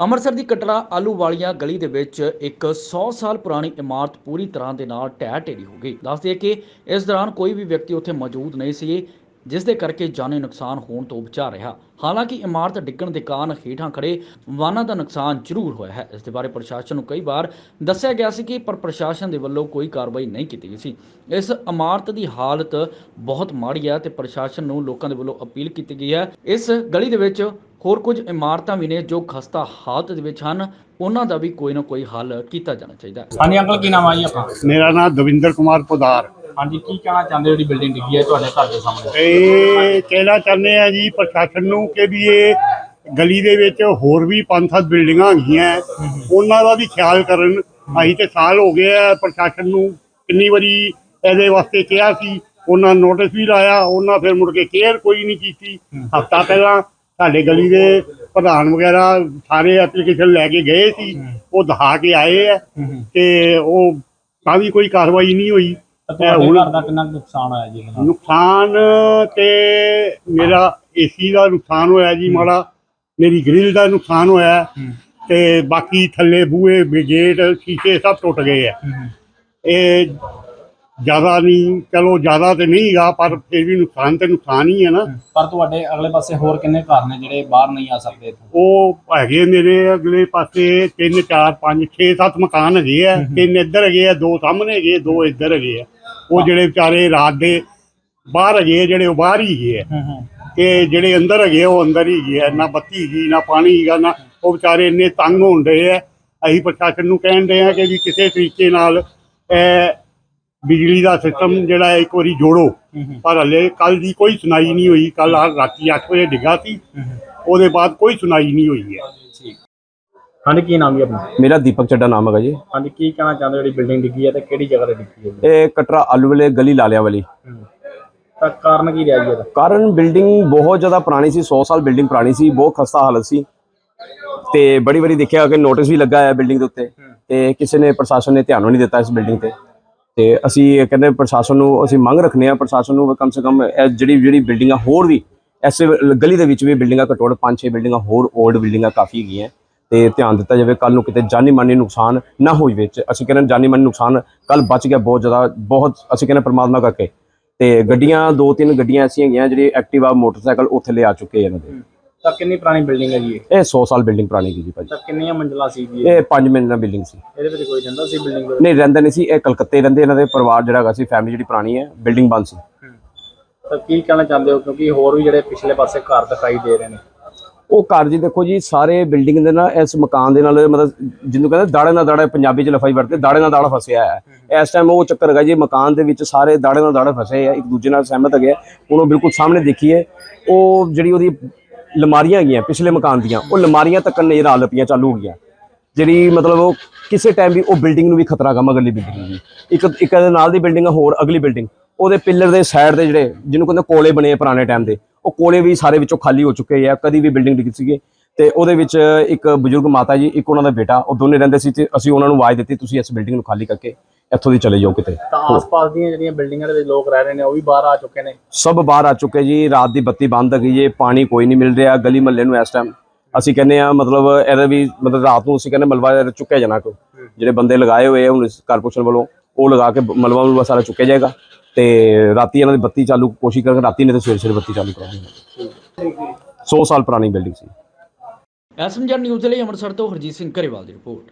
ਅੰਮ੍ਰਿਤਸਰ ਦੀ ਕਟੜਾ ਆਲੂ ਵਾਲੀਆਂ ਗਲੀ ਦੇ ਵਿੱਚ ਇੱਕ 100 ਸਾਲ ਪੁਰਾਣੀ ਇਮਾਰਤ ਪੂਰੀ ਤਰ੍ਹਾਂ ਦੇ ਨਾਲ ਢਹਿ ਢੇਰੀ ਹੋ ਗਈ। ਦੱਸਦੇ ਕਿ ਇਸ ਦੌਰਾਨ ਕੋਈ ਵੀ ਵਿਅਕਤੀ ਉੱਥੇ ਮੌਜੂਦ ਨਹੀਂ ਸੀ, ਜਿਸ ਦੇ ਕਰਕੇ ਜਾਨੀ ਨੁਕਸਾਨ ਹੋਣ ਤੋਂ ਬਚਾ ਰਿਹਾ। ਹਾਲਾਂਕਿ ਇਮਾਰਤ ਡਿੱਗਣ ਦੇ ਕਾਰਨ ਹੇਠਾਂ ਖੜੇ ਵਾਹਨਾਂ ਦਾ ਨੁਕਸਾਨ ਜ਼ਰੂਰ ਹੋਇਆ ਹੈ। ਇਸ ਦੇ ਬਾਰੇ ਪ੍ਰਸ਼ਾਸਨ ਨੂੰ ਕਈ ਵਾਰ ਦੱਸਿਆ ਗਿਆ ਸੀ ਕਿ, ਪਰ ਪ੍ਰਸ਼ਾਸਨ ਦੇ ਵੱਲੋਂ ਕੋਈ ਕਾਰਵਾਈ ਨਹੀਂ ਕੀਤੀ ਗਈ ਸੀ। ਇਸ ਇਮਾਰਤ ਦੀ ਹਾਲਤ ਬਹੁਤ ਮਾੜੀ ਹੈ ਤੇ ਪ੍ਰਸ਼ਾਸਨ ਨੂੰ ਲੋਕਾਂ ਦੇ ਵੱਲੋਂ ਅਪੀਲ ਕੀਤੀ ਗਈ ਹੈ। ਇਸ ਗਲੀ ਦੇ ਵਿੱਚ ਹੋਰ ਕੁਝ ਇਮਾਰਤਾਂ ਵੀ ਨੇ ਜੋ ਖਸਤਾ ਹਾਲਤ ਦੇ ਵਿੱਚ ਹਨ। ਉਹਨਾਂ ਦਾ ਵੀ ਕੋਈ ਨਾ ਕੋਈ ਹੱਲ ਕੀਤਾ ਜਾਣਾ ਚਾਹੀਦਾ ਹੈ। ਹਾਂਜੀ ਅੰਕਲ ਕੀ ਨਾਮ ਆ ਜੀ ਆਪਣਾ? ਮੇਰਾ ਨਾਮ ਦਵਿੰਦਰ ਕੁਮਾਰ ਪੋਦਾਰ। ਹਾਂਜੀ ਕੀ ਕਹਿਣਾ ਚਾਹੁੰਦੇ ਹੋ ਜਿਹੜੀ ਬਿਲਡਿੰਗ ਡਿੱਗੀ ਹੈ ਤੁਹਾਡੇ ਘਰ ਦੇ ਸਾਹਮਣੇ? ਇਹ ਕਹਿਣਾ ਚਾਹੁੰਦੇ ਆ ਜੀ ਪ੍ਰਸ਼ਾਸਨ ਨੂੰ ਕਿ ਵੀ ਇਹ ਗਲੀ ਦੇ ਵਿੱਚ ਹੋਰ ਵੀ ਪੰਜ ਸੱਤ ਬਿਲਡਿੰਗਾਂ ਹੈਗੀਆਂ ਉਹਨਾਂ ਦਾ ਵੀ ਖਿਆਲ ਕਰਨ। ਅਸੀਂ ਤੇ ਸਾਲ ਹੋ ਗਏ ਆ ਪ੍ਰਸ਼ਾਸਨ ਨੂੰ ਕਿੰਨੀ ਵਾਰੀ ਇਹਦੇ ਵਾਸਤੇ ਕਿਹਾ ਸੀ। ਉਹਨਾਂ ਨੋਟਿਸ ਵੀ ਲਾਇਆ। ਉਹਨਾਂ ਫਿਰ ਮੁੜ ਕੇ ਕੇਅਰ ਕੋਈ ਨਹੀਂ ਕੀਤੀ। ਹਫਤਾ ਪਹਿਲਾਂ ਸਾਡੇ ਗਲੀ ਦੇ ਪ੍ਰਧਾਨ ਵਗੈਰਾ ਸਾਰੇ ਐਪਲੀਕੇਸ਼ਨ ਲੈ ਕੇ ਗਏ ਸੀ ਉਹ ਦਿਖਾ ਕੇ ਆਏ ਆ ਤੇ ਉਹ ਤਾਂ ਵੀ ਕੋਈ ਕਾਰਵਾਈ ਨਹੀਂ ਹੋਈ। ਘਰ ਦਾ ਕਿੰਨਾ ਨੁਕਸਾਨ ਹੋਇਆ ਜੀ ਨੁਕਸਾਨ ਤੇ ਮੇਰਾ ਏਸੀ ਦਾ ਨੁਕਸਾਨ ਹੋਇਆ ਜੀ ਮਾੜਾ ਮੇਰੀ ਗ੍ਰਿਲ ਦਾ ਨੁਕਸਾਨ ਹੋਇਆ। ਤੇ ਬਾਕੀ ਥੱਲੇ ਬੂਹੇ ਗੇਟ ਸ਼ੀਸ਼ੇ ਸਭ ਟੁੱਟ ਗਏ ਆ। ਇਹ ਜ਼ਿਆਦਾ ਨਹੀਂ ਚਲੋ ਜ਼ਿਆਦਾ ਤੇ ਨਹੀਂਗਾ ਪਰ ਫਿਰ ਵੀ ਨੁਕਸਾਨ ਤੇ ਨੁਕਸਾਨ ਹੀ ਹੈ ਨਾ। ਪਰ ਤੁਹਾਡੇ ਅਗਲੇ ਪਾਸੇ ਹੋਰ ਕਿੰਨੇ ਘਰ ਨੇ ਜਿਹੜੇ ਬਾਹਰ ਨਹੀਂ ਆ ਸਕਦੇ ਇੱਥੋਂ? ਉਹ ਹੈਗੇ ਮੇਰੇ ਅਗਲੇ ਪਾਸੇ 3 4 5 6 7 ਮਕਾਨ ਹੈਗੇ ਆ। ਤਿੰਨ ਇੱਧਰ ਹੈਗੇ ਆ ਦੋ ਸਾਹਮਣੇ ਹੈਗੇ ਦੋ ਇੱਧਰ ਹੈਗੇ ਆ। ਉਹ ਜਿਹੜੇ ਵਿਚਾਰੇ ਰਾਤ ਦੇ ਬਾਹਰ ਹੈਗੇ ਆ, ਜਿਹੜੇ ਉਹ ਬਾਹਰ ਹੀ ਹੈਗੇ ਆ। ਤੇ ਜਿਹੜੇ ਅੰਦਰ ਹੈਗੇ ਆ, ਉਹ ਅੰਦਰ ਹੀ ਹੈਗੇ ਆ। ਨਾ ਬੱਤੀ ਹੈਗੀ ਨਾ ਪਾਣੀ ਹੈਗਾ ਨਾ ਉਹ ਵਿਚਾਰੇ ਇੰਨੇ ਤੰਗ ਹੋਣ ਡਏ ਆ। ਅਸੀਂ ਪ੍ਰਸ਼ਾਸਨ ਨੂੰ ਕਹਿਣ ਡਏ ਆ ਕਿ ਵੀ ਕਿਸੇ ਤਰੀਕੇ ਨਾਲ ਇਹ ਬਿਜਲੀ ਦਾ ਸਿਸਟਮ ਜਿਹੜਾ ਹੈ ਇੱਕ ਵਾਰੀ ਜੋੜੋ। ਪਰ ਹਲੇ ਕੱਲ ਦੀ ਕੋਈ ਸੁਣਾਈ ਨਹੀਂ ਹੋਈ। ਕੱਲ ਰਾਤੀ 8 ਵਜੇ ਡਿੱਗਾ ਸੀ। ਉਹਦੇ ਬਾਅਦ ਕੋਈ ਸੁਣਾਈ ਨਹੀਂ ਹੋਈ ਹੈ। ਠੀਕ। ਹਾਂਜੀ ਕੀ ਨਾਮ ਜੀ ਆਪਣਾ? ਮੇਰਾ ਦੀਪਕ ਚੱਡਾ ਨਾਮ ਹੈਗਾ ਜੀ। ਹਾਂਜੀ ਕੀ ਕਹਿਣਾ ਚਾਹੁੰਦੇ ਹੋ ਜਿਹੜੀ ਬਿਲਡਿੰਗ ਡਿੱਗੀ ਹੈ ਤੇ ਕਿਹੜੀ ਜਗ੍ਹਾ ਤੇ ਡਿੱਗੀ ਹੈ? ਇਹ ਕਟਰਾ ਆਲੂ ਵਾਲੇ ਗਲੀ ਲਾਲਿਆਂ ਵਾਲੀ। ਤਾਂ ਕਾਰਨ ਕੀ ਰਿਹਾ ਜੀ ਇਹਦਾ? ਕਾਰਨ ਬਿਲਡਿੰਗ ਬਹੁਤ ਜ਼ਿਆਦਾ ਪੁਰਾਣੀ ਸੀ 100 ਸਾਲ ਬਿਲਡਿੰਗ ਪੁਰਾਣੀ ਸੀ ਬਹੁਤ ਖਸਤਾ ਹਾਲਤ ਸੀ। ਤੇ ਬੜੀ ਬੜੀ ਦੇਖਿਆ ਕਿ ਨੋਟਿਸ ਵੀ ਲੱਗਾ ਹੈ ਬਿਲਡਿੰਗ ਦੇ ਉੱਤੇ। ਤੇ ਕਿਸੇ ਨੇ ਪ੍ਰਸ਼ਾਸਨ ਨੇ ਧਿਆਨ ਨਹੀਂ ਦਿੱਤਾ ਇਸ ਬਿਲਡਿੰਗ ਤੇ। ਤੇ ਅਸੀਂ ਇਹ ਕਹਿੰਦੇ ਪ੍ਰਸ਼ਾਸਨ ਨੂੰ ਅਸੀਂ ਮੰਗ ਰੱਖਨੇ ਆ ਪ੍ਰਸ਼ਾਸਨ ਨੂੰ ਕਮ ਸੇ ਕਮ ਇਹ ਜਿਹੜੀ ਜਿਹੜੀ ਬਿਲਡਿੰਗਾਂ ਹੋਰ ਵੀ, ਐਸੇ ਗਲੀ ਦੇ ਵਿੱਚ ਵੀ ਬਿਲਡਿੰਗਾਂ ਘੱਟੋ ਘੱਟ 5-6 ਬਿਲਡਿੰਗਾਂ ਹੋਰ 올ਡ ਬਿਲਡਿੰਗਾਂ ਕਾਫੀ ਹੈਗੀਆਂ ਤੇ ਧਿਆਨ ਦਿੱਤਾ ਜਾਵੇ ਕੱਲ ਨੂੰ ਕਿਤੇ ਜਾਨੀ ਮਾਨੀ ਨੁਕਸਾਨ ਨਾ ਹੋਈ ਵਿੱਚ। ਅਸੀਂ ਕਹਿੰਦੇ ਜਾਨੀ ਮਾਨੀ ਨੁਕਸਾਨ ਕੱਲ ਬਚ ਗਿਆ ਬਹੁਤ ਜ਼ਿਆਦਾ, ਬਹੁਤ ਅਸੀਂ ਕਹਿੰਦੇ ਪਰਮਾਤਮਾ ਕਰਕੇ। ਤੇ ਗੱਡੀਆਂ ਦੋ ਤਿੰਨ ਗੱਡੀਆਂ ਐਸੀਆਂ ਹੈਗੀਆਂ ਜਿਹੜੀ ਐਕਟਿਵਾ ਮੋਟਰਸਾਈਕਲ ਉੱਥੇ ਲੈ ਆ ਚੁੱਕੇ ਇਹਨਾਂ ਦੇ। ਤਾਂ ਕਿੰਨੀ ਪੁਰਾਣੀ ਬਿਲਡਿੰਗ ਹੈ ਜੀ ਇਹ? ਇਹ 100 ਸਾਲ ਬਿਲਡਿੰਗ ਪੁਰਾਣੀ ਸੀ ਜੀ ਭਾਜੀ। ਤਾਂ ਕਿੰਨੀਆਂ ਮੰਜ਼ਲਾ ਸੀ ਜੀ ਇਹ? ਇਹ 5 ਮਿੰਟ ਦਾ ਬਿਲਡਿੰਗ ਸੀ। ਇਹਦੇ ਵਿੱਚ ਕੋਈ ਰਹਿੰਦਾ ਸੀ ਬਿਲਡਿੰਗ ਦੇ ਨਹੀਂ ਰਹਿੰਦੇ ਨਹੀਂ ਸੀ ਇਹ ਕਲਕੱਤੇ ਰਹਿੰਦੇ ਇਹਨਾਂ ਦੇ ਪਰਿਵਾਰ ਜਿਹੜਾ ਹੈਗਾ ਸੀ ਫੈਮਿਲੀ ਜਿਹੜੀ ਪੁਰਾਣੀ ਹੈ ਬਿਲਡਿੰਗ ਬੰਦ ਸੀ। ਤਾਂ ਕੀ ਕਹਿਣਾ ਚਾਹੁੰਦੇ ਹੋ? ਕਿਉਂਕਿ ਹੋਰ ਵੀ ਜਿਹੜੇ ਪਿਛਲੇ ਪਾਸੇ ਘਰ ਦਿਖਾਈ ਦੇ ਰਹੇ ਨੇ। ਉਹ ਘਰ ਜੀ ਦੇਖੋ ਜੀ ਸਾਰੇ ਬਿਲਡਿੰਗ ਦੇ ਨਾਲ ਇਸ ਮਕਾਨ ਦੇ ਨਾਲ ਮਤਲਬ ਜਿਹਨੂੰ ਕਹਿੰਦੇ ਦਾੜੇ ਨਾਲ ਦਾੜਾ ਪੰਜਾਬੀ ਚ ਲਫਾਈ ਵਰਤੇ ਦਾੜੇ ਨਾਲ ਦਾੜਾ ਫਸਿਆ ਹੈ। ਇਸ ਟਾਈਮ ਉਹ ਚੱਕਰ ਹੈਗਾ ਜੀ ਮਕਾਨ ਦੇ ਵਿੱਚ ਸਾਰੇ ਦਾੜੇ ਨਾਲ ਦਾੜੇ ਫਸੇ ਆ ਇੱਕ ਦੂਜੇ ਨਾਲ ਸਹਿਮਤ ਹੈਗੇ ਆ। ਹੁਣ ਉਹ ਬਿਲਕੁਲ ਸਾਹਮਣੇ ਦੇਖੀਏ ਉਹ ਜਿਹੜੀ ਉਹਦੀ ਲਮਾਰੀਆਂ ਹੈਗੀਆਂ ਪਿਛਲੇ ਮਕਾਨ ਦੀਆਂ, ਉਹ ਲਮਾਰੀਆਂ ਤੱਕ ਨਜ਼ਰ ਆ ਲੱਪੀਆਂ, ਚਾਲੂ ਹੋ ਗਈਆਂ। ਜਿਹੜੀ ਮਤਲਬ ਉਹ ਕਿਸੇ ਟਾਈਮ ਵੀ ਉਹ ਬਿਲਡਿੰਗ ਨੂੰ ਵੀ ਖਤਰਾ ਕੰਮ ਅਗਲੀ ਬਿਲਡਿੰਗ ਨੂੰ ਇੱਕ ਇੱਕ ਇਹਦੇ ਨਾਲ ਦੀ ਬਿਲਡਿੰਗ ਹੋਰ ਅਗਲੀ ਬਿਲਡਿੰਗ ਉਹਦੇ ਪਿੱਲਰ ਦੇ ਸਾਈਡ ਦੇ ਜਿਹੜੇ ਜਿਹਨੂੰ ਕਹਿੰਦੇ ਕੋਲੇ ਬਣੇ ਪੁਰਾਣੇ ਟਾਈਮ ਦੇ, ਉਹ ਕੋਲੇ ਵੀ ਸਾਰੇ ਵਿੱਚੋਂ ਖਾਲੀ ਹੋ ਚੁੱਕੇ ਆ, ਕਦੀ ਵੀ ਬਿਲਡਿੰਗ ਡਿੱਗੀ ਸੀਗੇ। ਤੇ ਉਹਦੇ ਵਿੱਚ ਇੱਕ ਬਜ਼ੁਰਗ ਮਾਤਾ ਜੀ, ਇੱਕ ਉਹਨਾਂ ਦਾ ਬੇਟਾ, ਉਹ ਦੋਨੇ ਰਹਿੰਦੇ ਸੀ ਤੇ ਅਸੀਂ ਉਹਨਾਂ ਨੂੰ ਆਵਾਜ਼ ਦਿੱਤੀ, ਤੁਸੀਂ ਇਸ ਬਿਲਡਿੰਗ ਨੂੰ ਖਾਲੀ ਕਰਕੇ ਇੱਥੋਂ ਦੀ ਚਲੇ ਜਾਓ ਕਿਤੇ। ਤਾਂ ਆਸ-ਪਾਸ ਦੀਆਂ ਜਿਹੜੀਆਂ ਬਿਲਡਿੰਗਾਂ ਦੇ ਵਿੱਚ ਲੋਕ ਰਹਿ ਰਹੇ ਨੇ ਉਹ ਵੀ ਬਾਹਰ ਆ ਚੁੱਕੇ ਨੇ? ਸਭ ਬਾਹਰ ਆ ਚੁੱਕੇ ਜੀ ਰਾਤ ਦੀ ਬੱਤੀ ਬੰਦ ਹੈਗੀ ਜੇ ਪਾਣੀ ਕੋਈ ਨਹੀਂ ਮਿਲ ਰਿਹਾ ਗਲੀ ਮਹੱਲੇ ਨੂੰ ਇਸ ਟਾਈਮ ਅਸੀਂ ਕਹਿੰਦੇ ਆ ਮਤਲਬ ਇਹਦਾ ਵੀ ਮਤਲਬ ਰਾਤ ਨੂੰ ਅਸੀਂ ਕਹਿੰਦੇ ਮਲਬਾ ਚੁੱਕਿਆ ਜਾਣਾ ਕੋ ਜਿਹੜੇ ਬੰਦੇ ਲਗਾਏ ਹੋਏ ਆ ਹੁਣ ਕਾਰਪੋਰੇਸ਼ਨ ਵੱਲੋਂ ਉਹ ਲਗਾ ਕੇ ਮਲਬਾ ਮਲਬਾ ਸਾਰਾ ਚੁੱਕਿਆ ਜਾਏਗਾ। ਤੇ ਰਾਤੀ ਇਹਨਾਂ ਦੀ ਬੱਤੀ ਚਾਲੂ ਕੋਸ਼ਿਸ਼ ਕਰਕੇ ਰਾਤੀ ਨਹੀਂ ਤੇ ਸਵੇਰੇ ਸਵੇਰੇ ਬੱਤੀ ਚਾਲੂ ਕਰਾਂਗੇ। 100 ਸਾਲ ਪੁਰਾਣੀ ਬਿਲਡਿੰਗ ਸੀ। ਐਸਐਮਜੀ ਨਿਊਜ਼ ਲਈ ਅੰਮ੍ਰਿਤਸਰ ਤੋਂ ਹਰਜੀਤ ਸਿੰਘ ਘਰੇਵਾਲ ਦੀ ਰਿਪੋਰਟ।